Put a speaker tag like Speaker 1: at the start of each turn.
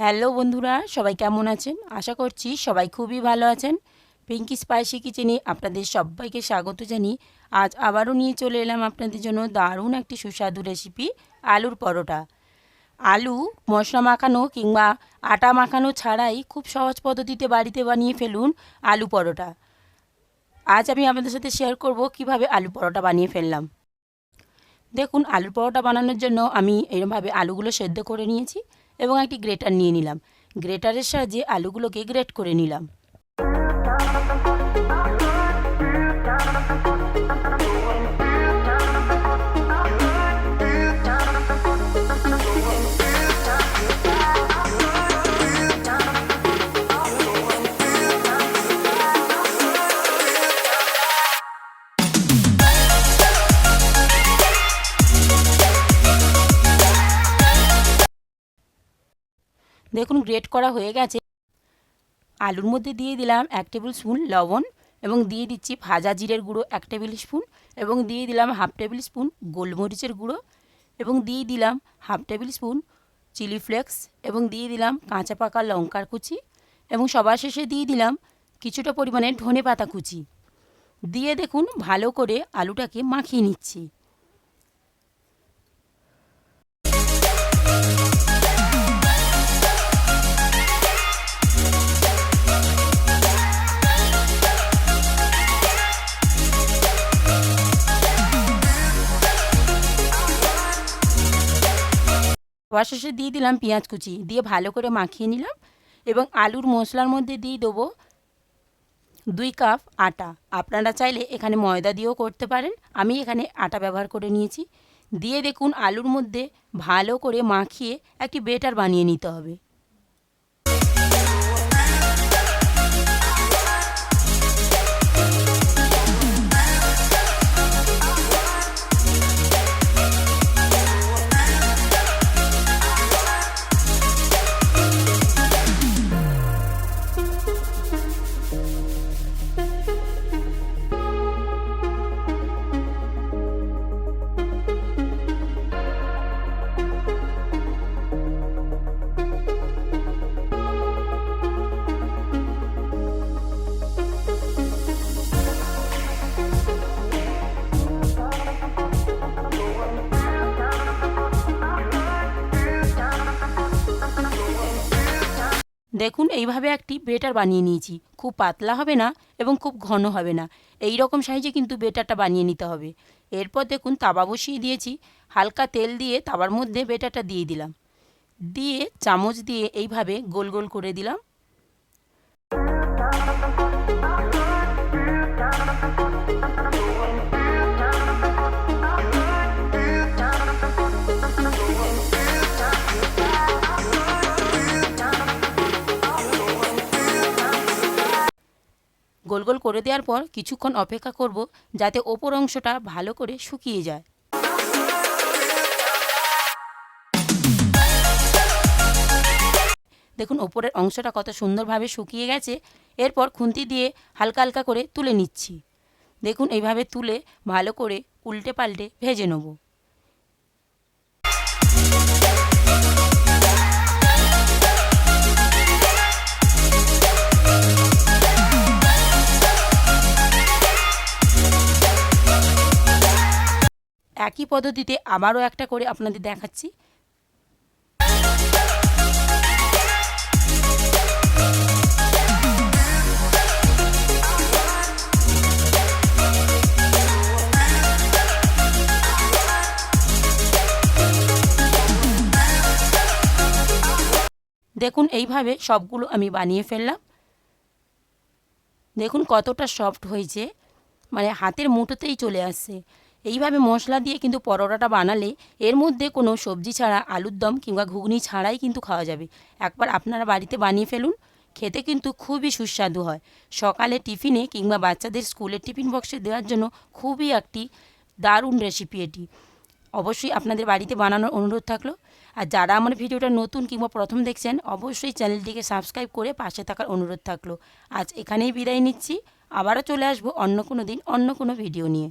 Speaker 1: Hello বন্ধুরা, সবাই কেমন আছেন? আশা করছি সবাই খুবই ভালো আছেন। পিঙ্কি স্পাইসি কিচেনে আপনাদের সবাইকে স্বাগত জানি আজ আবারও নিয়ে চলে এলাম আপনাদের জন্য দারুণ একটি সুস্বাদু রেসিপি আলুর পরোটা। আলু মশলা মাখানো কিংবা আটা মাখানো ছাড়াই খুব সহজ পদ্ধতিতে বাড়িতে বানিয়ে ফেলুন আলু পরোটা। আজ আমি আপনাদের সাথে শেয়ার করব কীভাবে আলু পরোটা বানিয়ে ফেললাম। দেখুন, আলুর পরোটা বানানোর জন্য আমি এরমভাবে আলুগুলো সেদ্ধ করে নিয়েছি। এবং একটি গ্রেটার নিয়ে নিলাম। গ্রেটারের সাহায্যে আলুগুলোকে গ্রেট করে নিলাম। দেখুন গ্রেট করা হয়ে গেছে। আলুর মধ্যে দিয়ে দিলাম এক টেবিল স্পুন লবণ এবং দিয়ে দিচ্ছি ভাজা জিরের গুঁড়ো এক টেবিল স্পুন এবং দিয়ে দিলাম হাফ টেবিল স্পুন গোলমরিচের গুঁড়ো এবং দিয়ে দিলাম half tablespoon chilli flakes এবং দিয়ে দিলাম কাঁচা পাকা লঙ্কার কুচি এবং সবার শেষে দিয়ে দিলাম কিছুটা পরিমাণে ধনে পাতা কুচি। দিয়ে দেখুন, ভালো করে আলুটাকে মাখিয়ে নিচ্ছি। সবার শেষে দিয়ে দিলাম পেঁয়াজ কুচি। দিয়ে ভালো করে মাখিয়ে নিলাম এবং আলুর মশলার মধ্যে দিয়ে দেবো দুই কাপ আটা। আপনারা চাইলে এখানে ময়দা দিয়েও করতে পারেন। আমি এখানে আটা ব্যবহার করে নিয়েছি। দিয়ে দেখুন, আলুর মধ্যে ভালো করে মাখিয়ে একটি বেটার বানিয়ে নিতে হবে। দেখুন, এইভাবে একটি বেটার বানিয়ে নিয়েছি। খুব পাতলা হবে না এবং খুব ঘন হবে না। এই রকম সাইজে কিন্তু বেটারটা বানিয়ে নিতে হবে। এরপর দেখুন, তাবা বসিয়ে দিয়েছি। হালকা তেল দিয়ে তাবার মধ্যে বেটারটা দিয়ে দিলাম। দিয়ে চামচ দিয়ে এইভাবে গোল গোল করে দিলাম। গোল গোল করে দেওয়ার পর কিছুক্ষণ অপেক্ষা করব যাতে ওপর অংশটা ভালো করে শুকিয়ে যায়। দেখুন, ওপরের অংশটা কত সুন্দরভাবে শুকিয়ে গেছে। এরপর খুন্তি দিয়ে হালকা হালকা করে তুলে নিচ্ছি। দেখুন, এইভাবে তুলে ভালো করে উল্টে পাল্টে ভেজে নেব। একই পদ্ধতিতে আবারও একটা করে আপনাদের দেখাচ্ছি। দেখুন, এইভাবে সবগুলো আমি বানিয়ে ফেললাম। দেখুন কতটা সফট হয়েছে। মানে হাতের মুঠোতেই চলে আসছে। এইভাবে মশলা দিয়ে কিন্তু পরোটাটা বানালে এর মধ্যে কোনো সবজি ছাড়া আলুর দম কিংবা ঘুগনি ছাড়াই কিন্তু খাওয়া যাবে। একবার আপনারা বাড়িতে বানিয়ে ফেলুন, খেতে কিন্তু খুবই সুস্বাদু হয়। সকালে টিফিনে কিংবা বাচ্চাদের স্কুলের টিফিন বক্সে দেওয়ার জন্য খুবই একটি দারুণ রেসিপি এটি। অবশ্যই আপনাদের বাড়িতে বানানোর অনুরোধ থাকল। আর যারা আমার ভিডিওটা নতুন কিংবা প্রথম দেখছেন, অবশ্যই চ্যানেলটিকে সাবস্ক্রাইব করে পাশে থাকার অনুরোধ থাকল। আজ এখানেই বিদায় নিচ্ছি। আবারও চলে আসব অন্য কোনো দিন অন্য কোনো ভিডিও নিয়ে।